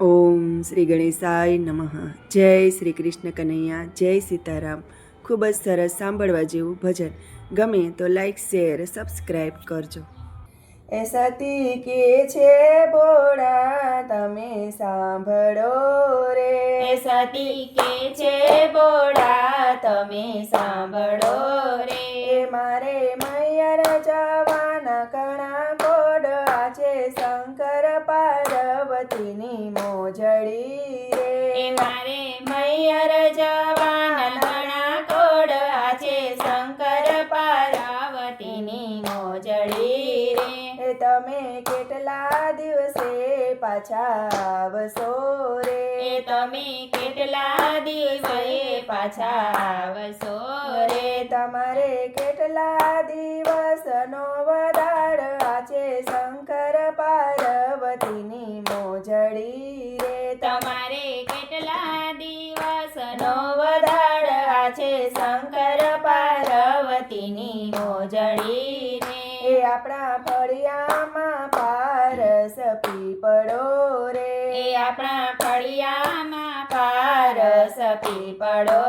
ઓમ શ્રી ગણેશાય નમઃ. જય શ્રી કૃષ્ણ કનૈયા જય સીતારામ. ખૂબ જ સરસ સાંભળવા જેવું ભજન. ગમે તો લાઈક શેર સબસ્ક્રાઈબ કરજો. એ સતી કે છે બોડા તમે સાંભળો રે. સતી કે છે બોડા તમે સાંભળો રે. મારે મૈયર જવાના મોજડી રે. મારે મૈયર ઘણા કોડ આજે શંકર પાર્વતીની મોજડી રે. એ તમે કેટલા દિવસે પાછા આવશો રે? એ તમે કેટલા દિવસે પાછા આવશો રે? તમારે કેટલા દિવસનો વદાડ છે શંકર પાર્વતીની મોજડી રે તમારે કેટલા દિવસનો વધાર છે શંકર પાર્વતીની મોજડી એ રે આપણા ફળિયામાં પારસ પીપળો રે. એ આપણા ફળિયામાં પારસ પીપળો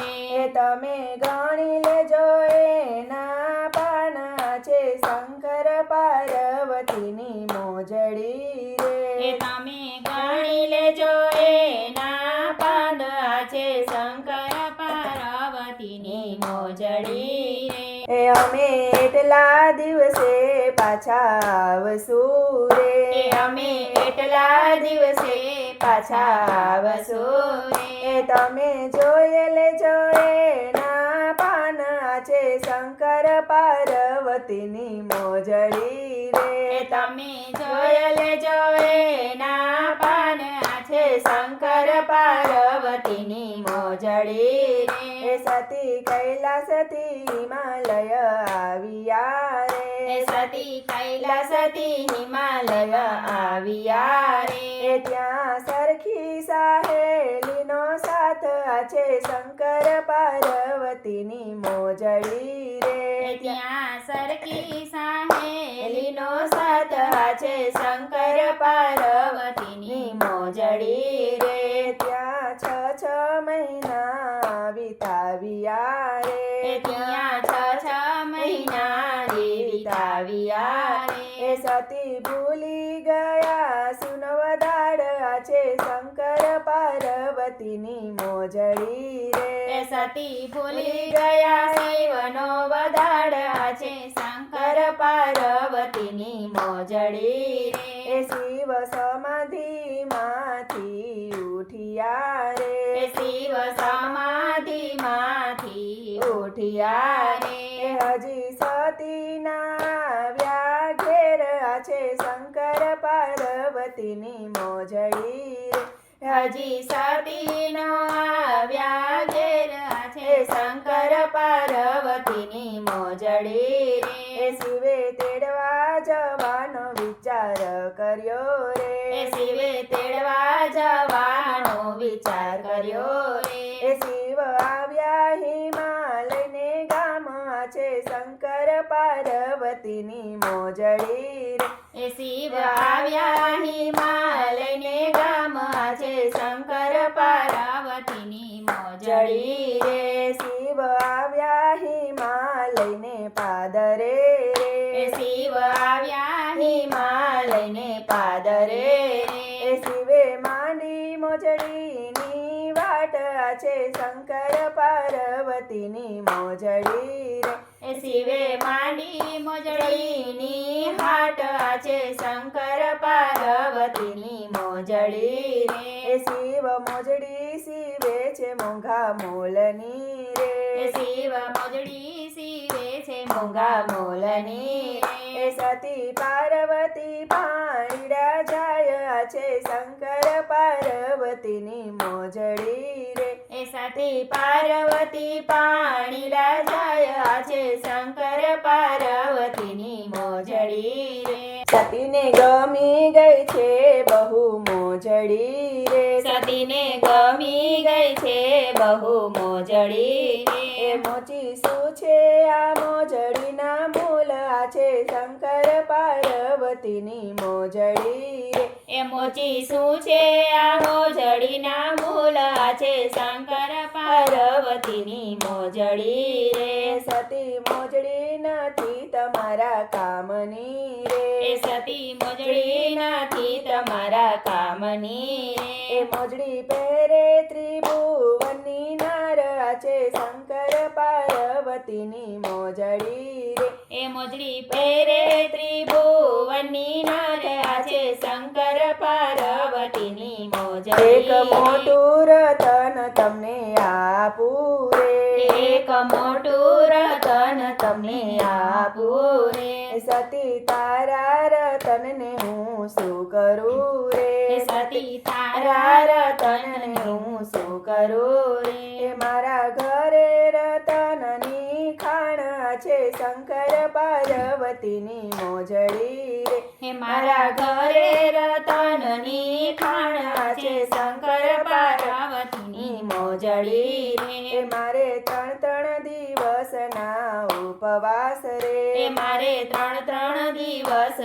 રે. તમે ગણી લેજો એના પાના છે શંકર પાર્વતીની મોજડી એ રે તમે ગણી લેજો એના પાના છે શંકર પાર્વતીની મોજડી રે. એ અમે એટલા દિવસે પાછા આવશું રે. અમે એટલા દિવસે પાછા આવશું રે. તમે જોઈ જોયે ના પાના છે શંકર પાર્વતીની મોજડી રે. તમે જોઈ જોયે ના પાના છે શંકર પાર્વતીની મોજડી એ રે સતી કૈલાસથી હિમાલય આવ્યા એ રે સતી કૈલાસથી હિમાલય આવ્યા રે. ત્યાં સરખી સાહેલીનો સાથ છે શંકર પાર્વતીની મોજડી રે. ત્યાં સરકી સાહેલીનો સાથ છે શંકર પાર્વતીની મોજડી રે એ ત્યાં છ છ મહિના વિતાવ્યા એ ત્યાં છ છ મહિના રે વિતાવ્યા એ સતી ભૂલી ગયા. સુનવદાડ છે શંકર પાર્વતીની મોજડી એ રે સતી ભૂલી ગયા. શૈવનો વદાડ છે શંકર પાર્વતીની મોજડી એ રે શિવ સમાધિમાંથી ઉઠિયા એ રે શિવ સમાધિમાંથી ઉઠ્યા હજી સતીના વ્યા ઘેર છે શંકર પાર્વતીની મોજડી. હજી સતીના વ્યાઘેર છે શંકર પાર્વતીની મોજડી. રે શિવે તેડવા જવાનો વિચાર કર્યો રે. શિવે તેડવા જવાનો વિચાર કર્યો રે. શિવ આવ્યા હિમાલયને ગામ છે શંકર પાર્વતીની મોજડી રે એ શિવ આવ્યા હિમાલયને ગામ છે શંકર પાર્વતીની મોજડી રે શિવ આવ્યા હિમાલયને પાદરે એ રે શિવ આવ્યા હિમાલયને પાદરે રે. શિવે માંડી મોજડીની વાટ છે શંકર પાર્વતીની મોજડી રે શિવે માંડી મોજડીની હાટ છે શંકર પાર્વતીની મોજડી રે શિવ મોજડી શિવે છે મોંઘા મોલની રે. શિવ મોજડી શિવે છે મોંઘા મોલની રે. સતી પાર્વતી પાણી જાય છે શંકર પાર્વતીની મોજડી રે. એ સતી પાર્વતી પાણી રાજાય છે શંકર પાર્વતીની મોજડી રે. સતીને ગમી ગઈ છે બહુ મોજડી રે. સતીને ગમી ગઈ છે બહુ મોજડી રે. મોચી શું છે? આ મોજડીના મૂલ આ છે શંકર પાર્વતીની મોજડી એ એ મોચી શું છે? આ મોજડીના મૂલા છે શંકર પાર્વતીની મોજડી રે. સતી મોજડી નથી તમારા કામની એ રે સતી મોજડી નથી તમારા કામની એ રે મોજડી પહેરે ત્રિભુવનની નાર છે શંકર પાર્વતીની મોજડી રે. એ મોજડી પહેરે ત્રિભુવનની નાર છે શંકર પાર્વતીની એક મોજડી મોટું રતન તમને આપું રે એક મોટું રતન તમને આપું રે સતી તારા રતનને હું શું કરું રે? સતી તારા રતનને હું શું કરું રે મારા ઘરે રતનની ખાણ છે શંકર પાર્વતીની મોજડી રે. હે મારા ઘરે રતનની ખાણા છે શંકર પાર્વતીની મોજડી રે. મારે ત્રણ ત્રણ દિવસના ઉપવાસ રે. મારે ત્રણ ત્રણ દિવસ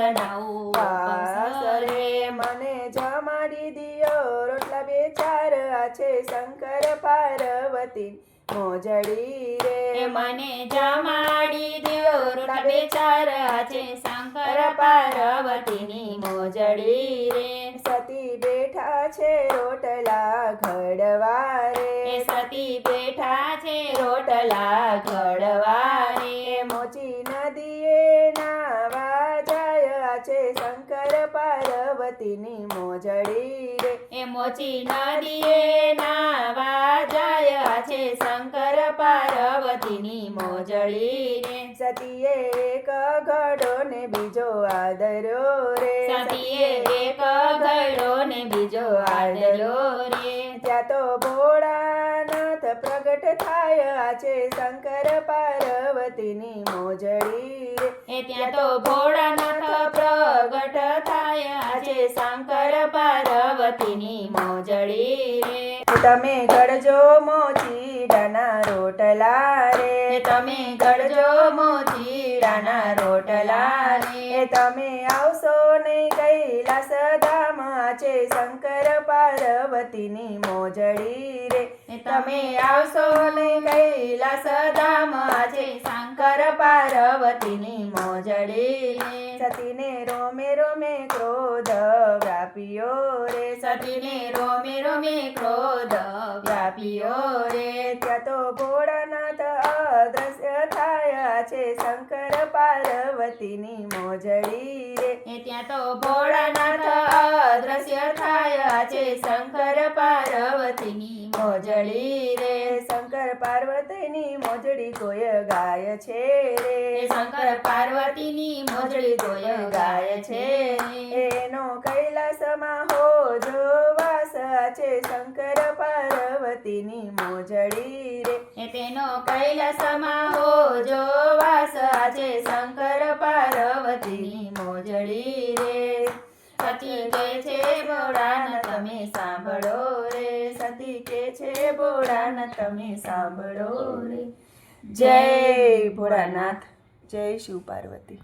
ઉપવાસ રે. મને જમાડી દિયો રોટલા બે ચાર આ છે શંકર પાર્વતી. મોજડી રે મને જમાડી દ્યો રોટલા બે ચાર છે શંકર પાર્વતીની મોજડી રે સતી બેઠા છે રોટલા ઘડવારે. સતી બેઠા છે રોટલા ઘડવારે. મોચી નદીએ નાવા જાય છે શંકર પાર્વતીની મોજડી મોચી નદીએ નાવા જાય છે શંકર પાર્વતીની મોજળીને. સતીએ એક ઘડો ને બીજો આદરો રે. સતીએ એક ઘડો ને બીજો આદરો રે. ત્યાં તો ભોળાનાથ પ્રગટ થાય. આજે શંકર પાર્વતીની મોજડી રે. એ ત્યાં તો ભોળાનાથ પ્રગટ થાય. આજે શંકર પાર્વતીની મોજડી રે. તમે ઘડજો મોચીડાના રોટલા રે. તમે ગળજો મોતીડાના રોટલા રે. તમે આવશો નહીં કૈલાસ ધામ. આજે છે શંકર પાર્વતીની મોજડી રે. તમે આવશો ને કૈલાસ ધામ આજે શંકર પાર્વતીની મોજડી. સતીને રોમે રોમે ક્રોધ વ્યાપ્યો રે. સતીને રોમે રોમે ક્રોધ વ્યાપ્યો રે. ત્યાં તો થાય છે શંકર પાર્વતીની મોજડી રે. એ ત્યાં તો ભોળાનાથ અદ્રશ્ય થાય છે શંકર પાર્વતીની મોજડી રે. શંકર પાર્વતીની મોજડી કોય ગાય છે રે. શંકર પાર્વતીની મોજડી કોય ગાય છે. એનો કૈલાસમાં હો જો વાસ છે શંકર પાર્વતીની મોજડી રે. તેનો કૈલાસમાં હો જો વાસ છે શંકર પાર્વતીની મોજડી રે. સતી કહે છે બોડાન તમે સાંભળો રે. સતી કે છે બોડાન તમે સાંભળો રે. જય ભોળાનાથ, જય શિવ પાર્વતી.